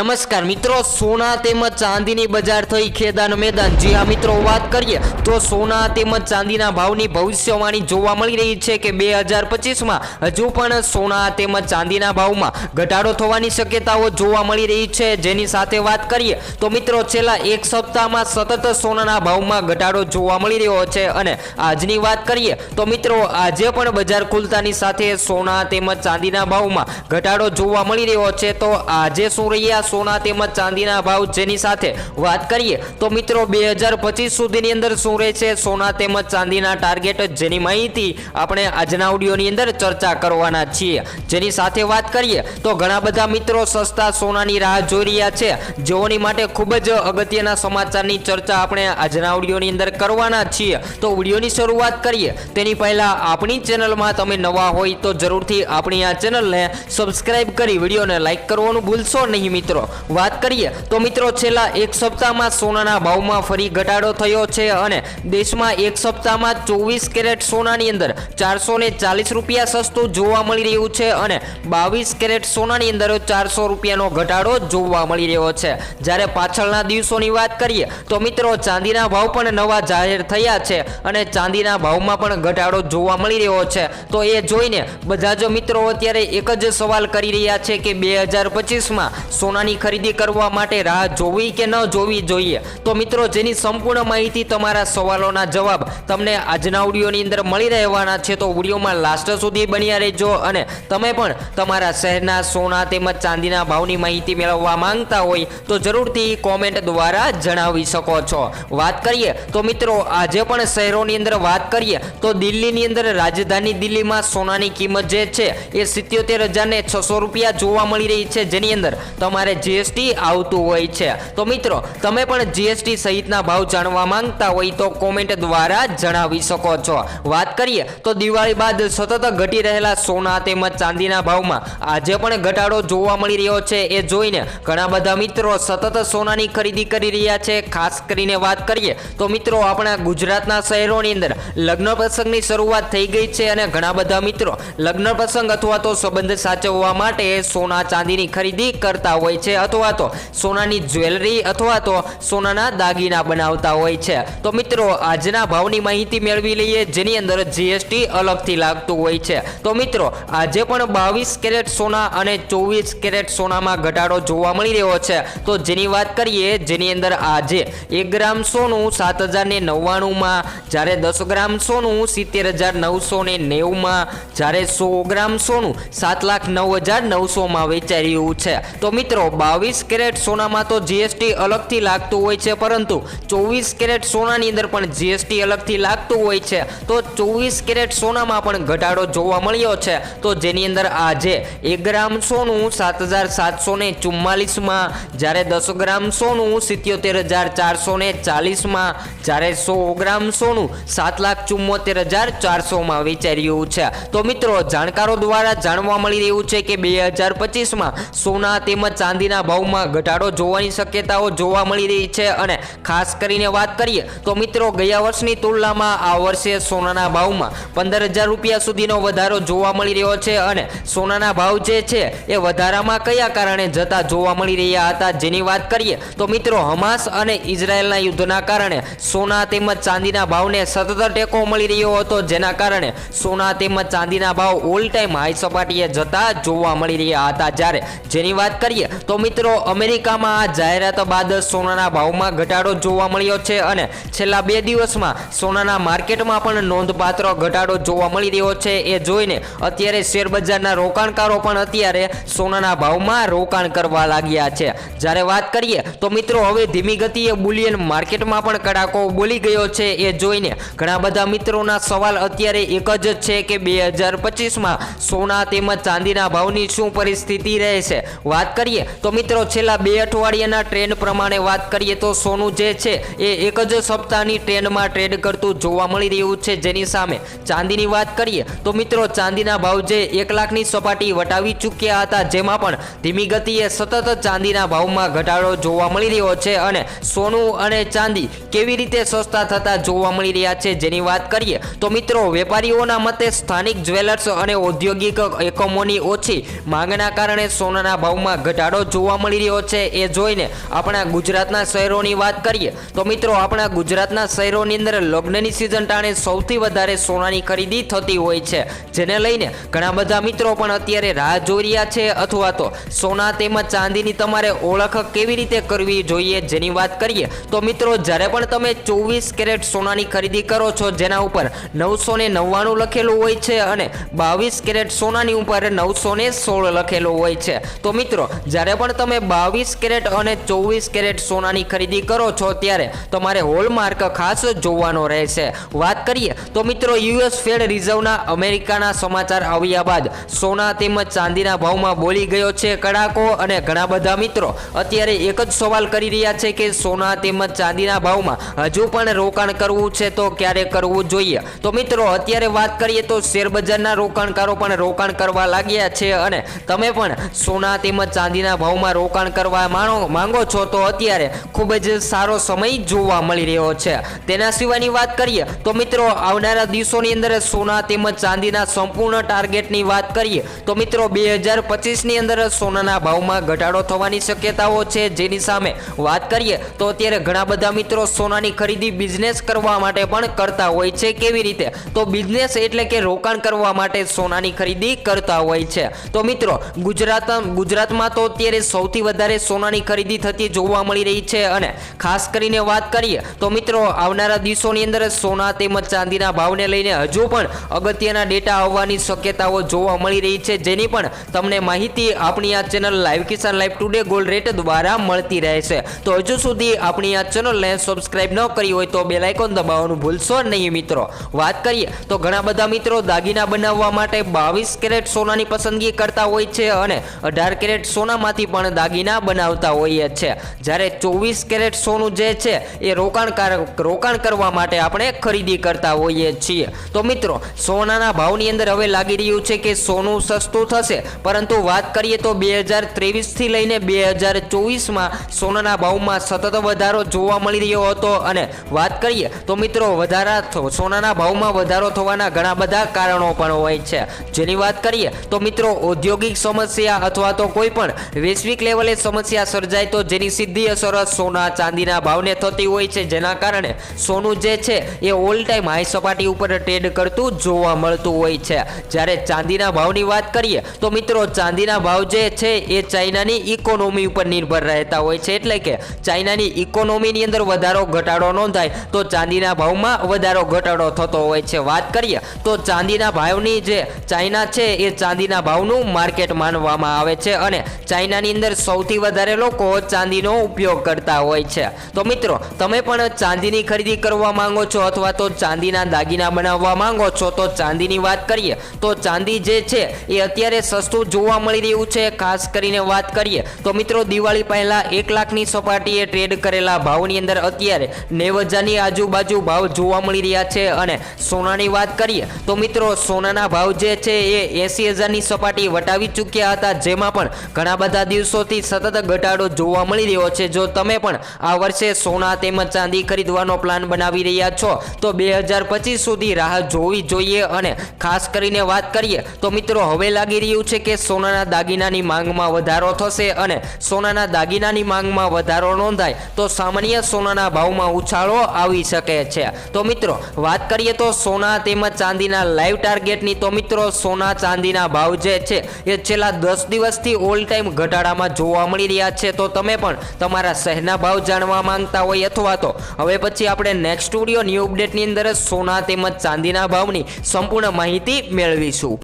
નમસ્કાર મિત્રો, સોના તેમજ ચાંદીની બજાર થઈ ખેદાન મેદાન. જી હા મિત્રો, વાત કરીએ તો સોના તેમજ ચાંદીના ભાવની ભવિષ્યવાણી જોવા મળી રહી છે કે બે હજાર પચીસમાં હજુ પણ સોના તેમજ ચાંદીના ભાવમાં ઘટાડો થવાની શક્યતાઓ જોવા મળી રહી છે. જેની સાથે વાત કરીએ તો મિત્રો, છેલ્લા એક સપ્તાહમાં સતત સોનાના ભાવમાં ઘટાડો જોવા મળી રહ્યો છે. અને આજની વાત કરીએ તો મિત્રો, આજે પણ બજાર ખુલતાની સાથે સોના તેમજ ચાંદીના ભાવમાં ઘટાડો જોવા મળી રહ્યો છે. તો આજે શું રહ્યા સોના તેમજ ચાંદીના ભાવ જેની સાથે વાત કરીએ તો મિત્રો બે હજાર પચીસ સુધીની અંદર શું રહેશે સોના તેમજ ચાંદીના ટાર્ગેટ જેની માહિતી આપણે આજના ઓડિયોની અંદર ચર્ચા કરવાના છીએ. જેની સાથે વાત કરીએ તો ઘણા બધા મિત્રો સસ્તા સોનાની રાહ જોઈ રહ્યા છે. જેઓની માટે ખૂબ જ અગત્યના સમાચારની ચર્ચા આપણે આજના ઓડિયોની અંદર કરવાના છીએ. તો વિડીયોની શરૂઆત કરીએ. તેની પહેલાં આપણી ચેનલમાં તમે નવા હોય તો જરૂરથી આપણી આ ચેનલને સબસ્ક્રાઇબ કરી વિડીયોને લાઇક કરવાનું ભૂલશો નહીં મિત્રો. વાત કરીએ તો મિત્રો છેલ્લા એક સપ્તાહમાં સોનાના ભાવમાં ફરી ઘટાડો થયો છે અને દેશમાં એક સપ્તાહમાં ચોવીસ કેરેટ સોનાની અંદર ચારસો ને ચાલીસ રૂપિયા સસ્તું જોવા મળી રહ્યું છે અને બાવીસ કેરેટ સોનાની અંદર ચારસો રૂપિયાનો ઘટાડો જોવા મળી રહ્યો છે. જ્યારે પાછળના દિવસોની વાત કરીએ તો મિત્રો, ચાંદીના ભાવ પણ નવા જાહેર થયા છે અને ચાંદીના ભાવમાં પણ ઘટાડો જોવા મળી રહ્યો છે. તો એ જોઈને બધા જ મિત્રો અત્યારે એક જ સવાલ કરી રહ્યા છે કે બે હજાર પચીસમાં સોનાની ખરીદી કરવા માટે રાહ જોવી કે ન જોવી જોઈએ? તો મિત્રો, જેની સંપૂર્ણ માહિતી તમારા સવાલોના જવાબ તમને આજના ઓડિયોની અંદર મળી રહેવાના છે, તો ઓડિયોમાં લાસ્ટ સુધી બન્યા રહેજો અને તમે પણ તમારા શહેરના સોના તેમજ ચાંદીના ભાવની માહિતી મેળવવા માંગતા હોય, તો જરૂરથી કોમેન્ટ દ્વારા જણાવી શકો છો. વાત કરીએ, તો મિત્રો, આજે પણ શહેરોની અંદર વાત કરીએ, તો દિલ્હીની અંદર રાજધાની દિલ્હીમાં સોનાની કિંમત જે છે, એ સિત્યોતેર હજારને છસો રૂપિયા જોવા મળી રહી છે. જેની અંદર તમારે જીએસટી આવતું હોય છે. તો મિત્રો, તમે પણ જીએસટી સહિતના ભાવ જાણવા માંગતા હોય તો કોમેન્ટ દ્વારા જણાવી શકો છો. વાત કરીએ, તો દિવાળી બાદ સતત ઘટી રહેલા સોના તેમજ ચાંદીના ભાવમાં આજે પણ ઘટાડો જોવા મળી રહ્યો છે. એ જોઈને ઘણા બધા મિત્રો સતત સોનાની ખરીદી કરી રહ્યા છે. ખાસ કરીને વાત કરીએ, તો મિત્રો, આપણા ગુજરાતના શહેરોની અંદર લગ્ન પ્રસંગની શરૂઆત થઈ ગઈ છે અને ઘણા બધા મિત્રો લગ્ન પ્રસંગ અથવા તો સંબંધ સાચવવા માટે સોના ચાંદીની ખરીદી કરતા હોય છે અથવા તો સોનાની જ્વેલરી અથવા તો સોનાના દાગીના બનાવતા હોય છે. તો મિત્રો, આજના ભાવની માહિતી મેળવી લઈએ, જેની અંદર જીએસટી અલગથી લાગતું હોય છે. તો મિત્રો, આજે પણ બાવીસ કેરેટ સોના અને ચોવીસ કેરેટ સોનામાં ઘટાડો જોવા મળી રહ્યો છે. તો જેની વાત કરીએ, જેની અંદર આજે એક ગ્રામ સોનું સાત હજાર ને નવ્વાણુંમાં, જ્યારે દસ ગ્રામ સોનું સિત્તેર હજાર નવસો ને નેવુંમાં જ્યારે સો ગ્રામ સોનું સાત લાખ નવ હજાર નવસોમાં વેચાઈ રહ્યું છે. તો મિત્રો બાવીસ કેરેટ સોનામાં તો જીએસટી અલગથી લાગતું હોય છે, પરંતુ ચોવીસ કેરેટ સોનાની અંદર પણ જીએસટી અલગથી લાગતું હોય છે. તો ચોવીસ કેરેટ સોનામાં પણ ઘટાડો જોવા મળ્યો છે. તો જેની અંદર આજે એક ગ્રામ સોનું સાત હજાર સાતસો ને ચુમ્માલીસમાં, જ્યારે દસ ગ્રામ સોનું સિત્યોતેર હજાર ચારસો ને ચાલીસમાં, જ્યારે સો ગ્રામ સોનું સાત લાખ ચુમ્મોતેર હજાર ચારસોમાં વેચાઈ રહ્યું છે. તો મિત્રો, જાણકારો દ્વારા જાણવા મળી રહ્યું છે કે બે હજાર પચીસમાં સોના તેમજ ચાંદીના ભાવમાં ઘટાડો જોવાની શક્યતાઓ જોવા મળી રહી છે અને ખાસ કરીને વાત કરીએ તો મિત્રો ગયા વર્ષની તુલનામાં આ વર્ષે સોનાના ભાવમાં પંદર હજાર રૂપિયા સુધીનો વધારો જોવા મળી રહ્યો છે અને સોનાના ભાવ જે છે એ વધારામાં કયા કારણે જતા જોવા મળી રહ્યા હતા જેની વાત કરીએ તો મિત્રો હમાસ અને ઇઝરાયલના યુદ્ધના કારણે સોના તેમજ ચાંદીના ભાવને સતત ટેકો મળી રહ્યો હતો, જેના કારણે સોના તેમજ ચાંદીના ભાવ ઓલ ટાઈમ હાઈ સપાટીએ જતા જોવા મળી રહ્યા હતા. જ્યારે જેની વાત કરીએ તો મિત્રો, અમેરિકામાં આ જાહેરાત બાદ સોનાના ભાવમાં ઘટાડો જોવા મળ્યો છે અને છેલ્લા બે દિવસમાં સોનાના માર્કેટમાં પણ નોંધપાત્ર ઘટાડો જોવા મળી રહ્યો છે. એ જોઈને અત્યારે શેરબજારના રોકાણકારો પણ અત્યારે સોનાના ભાવમાં રોકાણ કરવા લાગ્યા છે. જ્યારે વાત કરીએ તો મિત્રો, હવે ધીમી ગતિએ બુલિયન માર્કેટમાં પણ કડાકો બોલી ગયો છે. એ જોઈને ઘણા બધા મિત્રોના સવાલ અત્યારે એક જ છે કે બે હજાર પચીસમાં સોના તેમજ ચાંદીના ભાવની શું પરિસ્થિતિ રહેશે? વાત કરીએ તો મિત્રો, છેલ્લા બે અઠવાડિયાના ટ્રેન્ડ પ્રમાણે વાત કરીએ તો સોનું જે છે, એ એક જ સપ્તાહની ટ્રેન્ડમાં ટ્રેડ કરતું જોવા મળી રહ્યું છે. જેની સામે ચાંદીની વાત કરીએ તો મિત્રો, ચાંદીના ભાવ જે એક લાખની સપાટી વટાવી ચૂક્યા હતા, જેમાં પણ ધીમી ગતિએ સતત ચાંદીના ભાવમાં ઘટાડો જોવા મળી રહ્યો છે અને સોનું અને ચાંદી કેવી રીતે સસ્તા થતા જોવા મળી રહ્યા છે જેની વાત કરીએ તો મિત્રો, વેપારીઓના મતે સ્થાનિક જ્વેલર્સ અને ઔદ્યોગિક એકમોની ઓછી માંગના કારણે સોનાના ભાવમાં ઘટાડો જોવા મળી રહ્યો છે, એ જોઈને આપણા ગુજરાતના શહેરોની વાત કરીએ, તો મિત્રો આપણા ગુજરાતના શહેરોની અંદર લગ્નની સિઝન ટાણે સૌથી વધારે સોનાની ખરીદી થતી હોય છે, જેને લઈને ઘણા બધા મિત્રો પણ અત્યારે રાહ જોઈ રહ્યા છે, અથવા તો સોના તેમજ ચાંદીની તમારે ઓળખ કેવી રીતે કરવી જોઈએ જેની વાત કરીએ, તો મિત્રો જ્યારે પણ તમે ચોવીસ કેરેટ સોનાની ખરીદી કરો છો, જેના ઉપર નવસો ને નવ્વાણું લખેલું હોય છે અને બાવીસ કેરેટ સોનાની ઉપર નવસો ને સોળ લખેલું હોય છે, તો મિત્રો જ્યારે પણ તમે બાવીસ કેરેટ અને ચોવીસ કેરેટ સોનાની ખરીદી કરો છો ત્યારે તમારે હોલમાર્ક ખાસ જોવાનો રહેશે. વાત કરીએ તો મિત્રો યુએસ ફેડ રિઝર્વના અમેરિકાના સમાચાર આવ્યા બાદ સોના તેમજ ચાંદીના ભાવમાં બોલી ગયો છે કડાકો અને ઘણા બધા મિત્રો. અત્યારે એક જ સવાલ કરી રહ્યા છે કે સોના તેમજ ચાંદીના ભાવમાં હજુ પણ રોકાણ કરવું છે તો ક્યારે કરવું જોઈએ? તો મિત્રો અત્યારે વાત કરીએ તો શેરબજારના રોકાણકારો પણ રોકાણ કરવા લાગ્યા છે અને તમે પણ સોના તેમજ ચાંદીના ભાવમાં રોકાણ કરવા માણો માંગો છો તો અત્યારે ખૂબ જ સારો સમય જોવા મળી રહ્યો છે. તેના સિવાયની વાત કરીએ તો મિત્રો, આવનારા દિવસોની અંદર સોના તેમજ ચાંદીના સંપૂર્ણ ટાર્ગેટની વાત કરીએ તો મિત્રો, બે હજાર પચીસની અંદર સોનાના ભાવમાં ઘટાડો થવાની શક્યતાઓ છે. જેની સામે વાત કરીએ તો અત્યારે ઘણા બધા મિત્રો સોનાની ખરીદી બિઝનેસ કરવા માટે પણ કરતા હોય છે. કેવી રીતે? તો બિઝનેસ એટલે કે રોકાણ કરવા માટે સોનાની ખરીદી કરતા હોય છે. તો મિત્રો ગુજરાત ગુજરાતમાં તો અત્યારે સૌથી વધારે સોનાની ખરીદી થતી જોવા મળી રહી છે અને ખાસ કરીને વાત કરીએ તો મિત્રો, આવનારા દિવસોની અંદર સોના તેમજ ચાંદીના ભાવને લઈને હજુ પણ અગત્યના ડેટા આવવાની શક્યતાઓ જોવા મળી રહી છે, જેની પણ તમને માહિતી આપણી આ channel live Kisan live today gold rate દ્વારા મળતી રહેશે તો હજુ સુધી આપણી આ ચેનલને સબસ્ક્રાઈબ ન કરી હોય તો બેલ આઇકોન દબાવવાનું ભૂલશો નહીં મિત્રો. વાત કરીએ તો ઘણા બધા મિત્રો દાગીના બનાવવા માટે બાવીસ કેરેટ સોનાની પસંદગી કરતા હોય છે અને અઢાર કેરેટ સોનામાંથી પણ દાગીના બનાવતા હોઈએ છે. જ્યારે ચોવીસ કેરેટ સોનું જે છે, એ રોકાણકારક રોકાણ કરવા માટે આપણે ખરીદી કરતા હોઈએ છીએ. તો મિત્રો, સોનાના ભાવની અંદર હવે લાગી રહ્યું છે કે સોનું સસ્તું થશે. પરંતુ વાત કરીએ તો બે હજાર ત્રેવીસથી લઈને બે હજાર ચોવીસમાં સોનાના ભાવમાં સતત વધારો જોવા મળી રહ્યો હતો. અને વાત કરીએ તો મિત્રો, વધારા સોનાના ભાવમાં વધારો થવાના ઘણા બધા કારણો પણ હોય છે. જેની વાત કરીએ તો મિત્રો, ઔદ્યોગિક સમસ્યા અથવા તો કોઈ પણ વૈશ્વિક લેવલે સમસ્યા સર્જાય તો જેની સીધી અસર સોના, ચાંદીના ભાવને થતી હોય છે, જેના કારણે સોનું જે છે એ ઓલ ટાઈમ હાઈ સપાટી ઉપર ટ્રેડ કરતું જોવા મળતું હોય છે. જ્યારે ચાંદીના ભાવની વાત કરીએ તો મિત્રો, ચાંદીના ભાવ જે છે એ ચાઇનાની ઇકોનોમી ઉપર નિર્ભર રહેતા હોય છે. એટલે કે ચાઇનાની ઇકોનોમીની અંદર વધારો, ઘટાડો નોંધાય તો ચાંદીના ભાવમાં વધારો, ઘટાડો થતો હોય છે. વાત કરીએ તો ચાંદીના ભાવની જે ચાઇના છે એ ચાંદીના ભાવનું માર્કેટ માનવામાં આવે છે અને ચાઇનાની અંદર સૌથી વધારે લોકો ચાંદીનો ઉપયોગ કરતા હોય છે. તો મિત્રો, તમે પણ ચાંદીની ખરીદી કરવા માંગો છો અથવા તો ચાંદીના દાગીના બનાવવા માંગો છો, તો ચાંદીની વાત કરીએ. તો ચાંદી જે છે, એ અત્યારે સસ્તું જોવા મળી રહ્યું છે, ખાસ કરીને વાત કરીએ. તો મિત્રો, દિવાળી પહેલા એક લાખની સપાટીએ ટ્રેડ કરેલા ભાવની અંદર અત્યારે નેવ હજારની આજુબાજુ ભાવ જોવા મળી રહ્યા છે અને સોનાની વાત કરીએ, તો મિત્રો, સોનાના ભાવ જે છે, એ એસી હજારની સપાટી વટાવી ચૂક્યા હતા, જેમાં પણ ઘણા બધા દિવસોથી સતત ઘટાડો જોવા મળી રહ્યો છે. જો તમે પણ આ વર્ષે સોના તેમજ ચાંદી ખરીદવાનો પ્લાન બનાવી રહ્યા છો, તો બે હજાર પચીસ સુધી રાહ જોવી જોઈએ. અને ખાસ કરીને વાત કરીએ, તો મિત્રો, હવે લાગી રહ્યું છે કે સોનાના દાગીનાની માંગમાં વધારો થશે અને સોનાના દાગીનાની માંગમાં વધારો નોંધાય, તો સામાન્ય સોનાના ભાવમાં ઉછાળો આવી શકે છે. તો મિત્રો, વાત કરીએ તો સોના તેમજ ચાંદીના લાઈવ ટાર્ગેટની, તો મિત્રો, સોના ચાંદીના ભાવ જે છે, એ છેલ્લા દસ દિવસથી ઓલ ટાઈમ ઘટાડામાં જોવા મળી રહ્યા છે, તો તમે પણ તમારા શહેરના ભાવ જાણવા માંગતા હોય અથવા તો હવે પછી આપણે નેક્સ્ટ સ્ટુડિયો ન્યૂ અપડેટની અંદર સોના તેમજ ચાંદીના ભાવની સંપૂર્ણ માહિતી મેળવીશું.